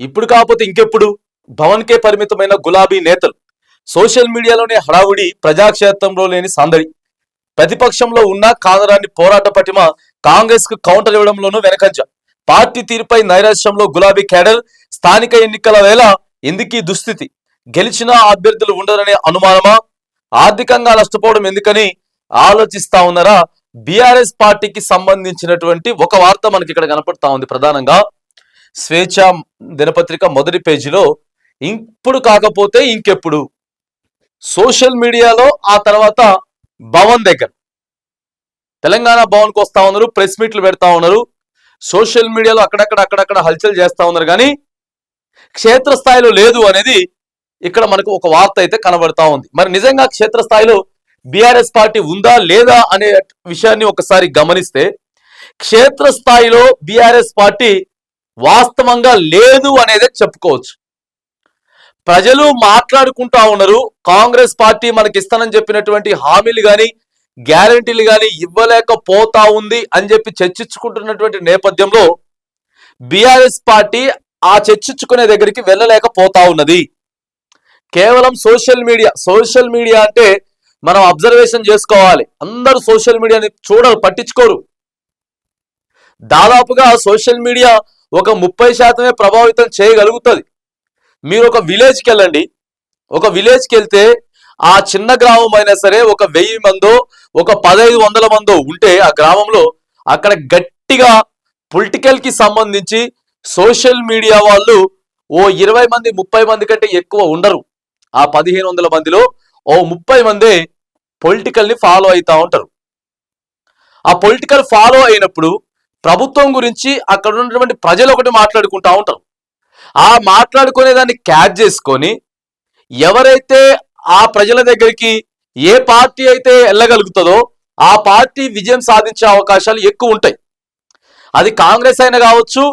ఇప్పుడు కాకపోతే ఇంకెప్పుడు? భవన్కే పరిమితమైన గులాబీ నేతలు. సోషల్ మీడియాలోనే హడావుడి ప్రజాక్షేత్రంలో లేని సందడి. ప్రతిపక్షంలో ఉన్న కాదరాన్ని పోరాట పటిమ కాంగ్రెస్కు కౌంటర్ ఇవ్వడంలోనూ వెనకంజ. పార్టీ తీరుపై నైరాశ్యంలో గులాబీ కేడర్ స్థానిక ఎన్నికల వేళ ఎందుకీ దుస్థితి. గెలిచిన అభ్యర్థులు ఉండరనే అనుమానమా? ఆర్థికంగా నష్టపోవడం ఎందుకని ఆలోచిస్తా ఉన్నారా? బీఆర్ఎస్ పార్టీకి సంబంధించినటువంటి ఒక వార్త మనకి ఇక్కడ కనపడతా ఉంది ప్రధానంగా. స్వేచ్ఛ దినపత్రిక మొదటి పేజీలో ఇప్పుడు కాకపోతే ఇంకెప్పుడు? సోషల్ మీడియాలో ఆ తర్వాత భవన్ దగ్గర. తెలంగాణ భవన్కి వస్తా ఉన్నారు ప్రెస్ మీట్లు పెడతా ఉన్నారు సోషల్ మీడియాలో అక్కడక్కడ అక్కడక్కడ హల్చల్ చేస్తా ఉన్నారు కానీ క్షేత్రస్థాయిలో లేదు అనేది ఇక్కడ మనకు ఒక వార్త అయితే కనబడతా ఉంది. మరి నిజంగా క్షేత్రస్థాయిలో బీఆర్ఎస్ పార్టీ ఉందా లేదా అనే విషయాన్ని ఒకసారి గమనిస్తే క్షేత్రస్థాయిలో బీఆర్ఎస్ పార్టీ వాస్తవంగా లేదు అనేది చెప్పుకోవచ్చు. ప్రజలు మాట్లాడుకుంటా ఉన్నారు కాంగ్రెస్ పార్టీ మనకి ఇస్తానని చెప్పినటువంటి హామీలు కానీ గ్యారంటీలు కానీ ఇవ్వలేకపోతా ఉంది అని చెప్పి చర్చించుకుంటున్నటువంటి నేపథ్యంలో బీఆర్ఎస్ పార్టీ ఆ చర్చించుకునే దగ్గరికి వెళ్ళలేకపోతా ఉన్నది. కేవలం సోషల్ మీడియా సోషల్ మీడియా అంటే మనం అబ్జర్వేషన్ చేసుకోవాలి. అందరూ సోషల్ మీడియాని చూడరు పట్టించుకోరు. దాదాపుగా సోషల్ మీడియా ఒక ముప్పై శాతమే ప్రభావితం చేయగలుగుతుంది. మీరు ఒక విలేజ్కి వెళ్ళండి. ఒక విలేజ్కి వెళ్తే ఆ చిన్న గ్రామం అయినా సరే ఒక వెయ్యి మందో ఒక పదహైదు వందల మందో ఉంటే ఆ గ్రామంలో అక్కడ గట్టిగా పొలిటికల్కి సంబంధించి సోషల్ మీడియా వాళ్ళు ఓ ఇరవై మంది ముప్పై మంది కంటే ఎక్కువ ఉండరు. ఆ పదిహేను వందల మందిలో ఓ ముప్పై మందే పొలిటికల్ని ఫాలో అవుతా ఉంటారు. ఆ పొలిటికల్ ఫాలో అయినప్పుడు ప్రభుత్వం గురించి అక్కడ ఉన్నటువంటి ప్రజలు ఒకటి మాట్లాడుకుంటూ ఉంటారు. ఆ మాట్లాడుకునే దాన్ని క్యాచ్ చేసుకొని ఎవరైతే ఆ ప్రజల దగ్గరికి ఏ పార్టీ అయితే వెళ్ళగలుగుతుందో ఆ పార్టీ విజయం సాధించే అవకాశాలు ఎక్కువ ఉంటాయి. అది కాంగ్రెస్ అయినా కావచ్చు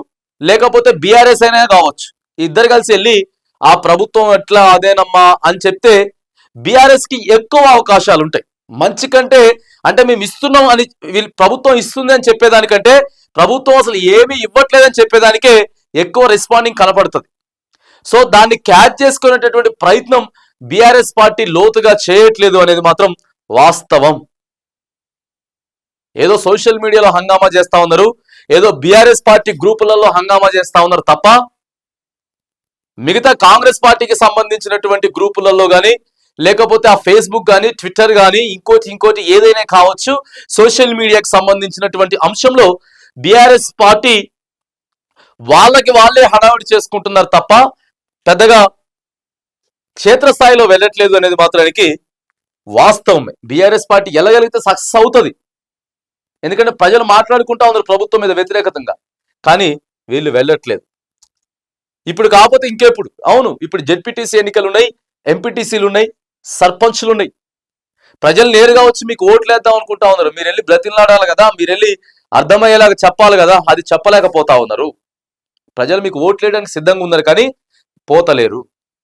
లేకపోతే బీఆర్ఎస్ అయినా కావచ్చు. ఇద్దరు కలిసి వెళ్ళి ఆ ప్రభుత్వం ఎట్లా అదేనమ్మా అని చెప్తే బీఆర్ఎస్కి ఎక్కువ అవకాశాలు ఉంటాయి. మంచి కంటే అంటే మేము ఇస్తున్నాం అని వీళ్ళు ప్రభుత్వం ఇస్తుంది అని చెప్పేదానికంటే ప్రభుత్వం అసలు ఏమీ ఇవ్వట్లేదని చెప్పేదానికే ఎక్కువ రెస్పాండింగ్ కనపడుతుంది. సో దాన్ని క్యాచ్ చేసుకునేటటువంటి ప్రయత్నం బీఆర్ఎస్ పార్టీ లోతుగా చేయట్లేదు అనేది మాత్రం వాస్తవం. ఏదో సోషల్ మీడియాలో హంగామా చేస్తా ఉన్నారు ఏదో బీఆర్ఎస్ పార్టీ గ్రూపులలో హంగామా చేస్తా ఉన్నారు తప్ప మిగతా కాంగ్రెస్ పార్టీకి సంబంధించినటువంటి గ్రూపులలో కానీ లేకపోతే ఆ ఫేస్బుక్ కానీ ట్విట్టర్ కానీ ఇంకోటి ఇంకోటి ఏదైనా కావచ్చు సోషల్ మీడియాకి సంబంధించినటువంటి అంశంలో బీఆర్ఎస్ పార్టీ వాళ్ళకి వాళ్ళే హడావిడి చేసుకుంటున్నారు తప్ప పెద్దగా క్షేత్రస్థాయిలో వెళ్ళట్లేదు అనేది మాత్రానికి వాస్తవమే. బీఆర్ఎస్ పార్టీ ఎలాగలిగితే సక్సెస్ అవుతుంది. ఎందుకంటే ప్రజలు మాట్లాడుకుంటా ఉన్నారు ప్రభుత్వం మీద వ్యతిరేకతంగా కానీ వీళ్ళు వెళ్ళట్లేదు. ఇప్పుడు కాకపోతే ఇంకెప్పుడు? అవును ఇప్పుడు జెడ్పీటీసీ ఎన్నికలు ఉన్నాయి ఎంపీటీసీలు ఉన్నాయి సర్పంచ్లు ఉన్నాయి ప్రజలు నేరుగా వచ్చి మీకు ఓట్లు వేద్దాం అనుకుంటా ఉన్నారు. మీరు వెళ్ళి బ్రతిలాడాలి కదా మీరు వెళ్ళి అర్థమయ్యేలాగా చెప్పాలి కదా అది చెప్పలేకపోతా ఉన్నారు. ప్రజలు మీకు ఓట్లు వేయడానికి సిద్ధంగా ఉన్నారు కానీ పోతలేరు.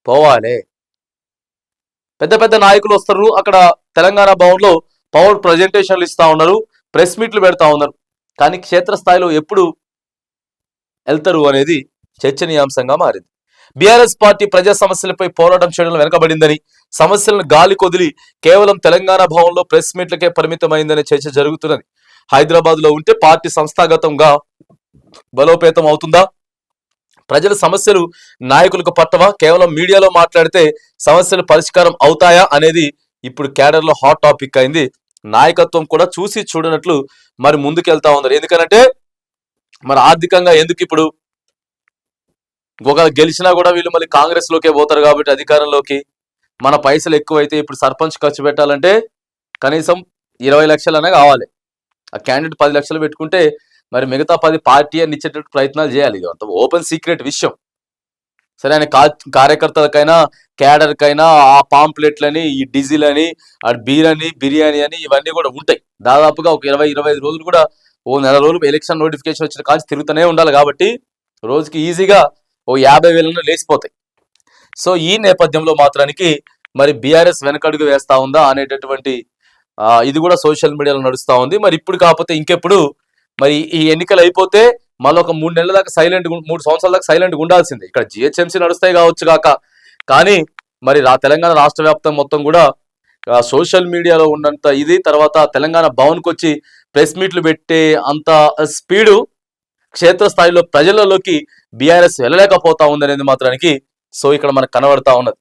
పోవాలే. పెద్ద పెద్ద నాయకులు వస్తారు అక్కడ తెలంగాణ భవన్లో పవర్ ప్రజెంటేషన్లు ఇస్తా ఉన్నారు ప్రెస్ మీట్లు పెడతా ఉన్నారు. కానీ క్షేత్రస్థాయిలో ఎప్పుడు వెళ్తారు అనేది చర్చనీయాంశంగా మారింది. బీఆర్ఎస్ పార్టీ ప్రజా సమస్యలపై పోరాటం చేయడంలో వెనకబడిందని సమస్యలను గాలి కొదిలి కేవలం తెలంగాణ భవన్లో ప్రెస్ మీట్లకే పరిమితమైందనే చర్చ జరుగుతున్నది. హైదరాబాద్లో ఉంటే పార్టీ సంస్థాగతంగా బలోపేతం అవుతుందా? ప్రజల సమస్యలు నాయకులకు పట్టవా? కేవలం మీడియాలో మాట్లాడితే సమస్యలు పరిష్కారం అవుతాయా అనేది ఇప్పుడు క్యాడర్లో హాట్ టాపిక్ అయింది. నాయకత్వం కూడా చూసి చూడనట్లు మరి ముందుకెళ్తా ఉన్నారు. ఎందుకనంటే మరి ఆర్థికంగా ఎందుకు ఇప్పుడు ఒకవేళ గెలిచినా కూడా వీళ్ళు మళ్ళీ కాంగ్రెస్ లోకే పోతారు కాబట్టి అధికారంలోకి మన పైసలు ఎక్కువైతే ఇప్పుడు సర్పంచ్ ఖర్చు పెట్టాలంటే కనీసం ఇరవై లక్షలనే కావాలి. ఆ క్యాండిడేట్ పది లక్షలు పెట్టుకుంటే మరి మిగతా పది పార్టీ అని ఇచ్చేటట్టు ప్రయత్నాలు చేయాలి ఇది అంత ఓపెన్ సీక్రెట్ విషయం. సరే ఆయన కా కార్యకర్తలకైనా క్యాడర్కైనా ఆ పాంప్లెట్లని ఈ డీజిల్ అని ఆ బీర్ అని బిర్యానీ అని ఇవన్నీ కూడా ఉంటాయి. దాదాపుగా ఒక ఇరవై ఇరవై ఐదు రోజులు కూడా ఓ నెల రోజులు ఎలక్షన్ నోటిఫికేషన్ వచ్చిన కాల్చి తిరుగుతూనే ఉండాలి కాబట్టి రోజుకి ఈజీగా ఓ యాభై వేలను లేచిపోతాయి. సో ఈ నేపథ్యంలో మాత్రానికి మరి బీఆర్ఎస్ వెనకడుగు వేస్తా ఉందా అనేటటువంటి ఇది కూడా సోషల్ మీడియాలో నడుస్తూ ఉంది. మరి ఇప్పుడు కాకపోతే ఇంకెప్పుడు? మరి ఈ ఎన్నికలు అయిపోతే మళ్ళీ ఒక మూడు నెలల దాకా సైలెంట్ మూడు సంవత్సరాల దాకా సైలెంట్ ఉండాల్సిందే. ఇక్కడ జిహెచ్ఎంసీ నడుస్తాయి కావచ్చు కాక. కానీ మరి రా తెలంగాణ రాష్ట్ర వ్యాప్తం మొత్తం కూడా సోషల్ మీడియాలో ఉన్నంత ఇది తర్వాత తెలంగాణ భవన్కి వచ్చి ప్రెస్ మీట్లు పెట్టే అంత స్పీడు క్షేత్రస్థాయిలో ప్రజలలోకి బీఆర్ఎస్ వెళ్ళలేకపోతా ఉందనేది మాత్రానికి సో ఇక్కడ మనకు కనబడతా ఉన్నది.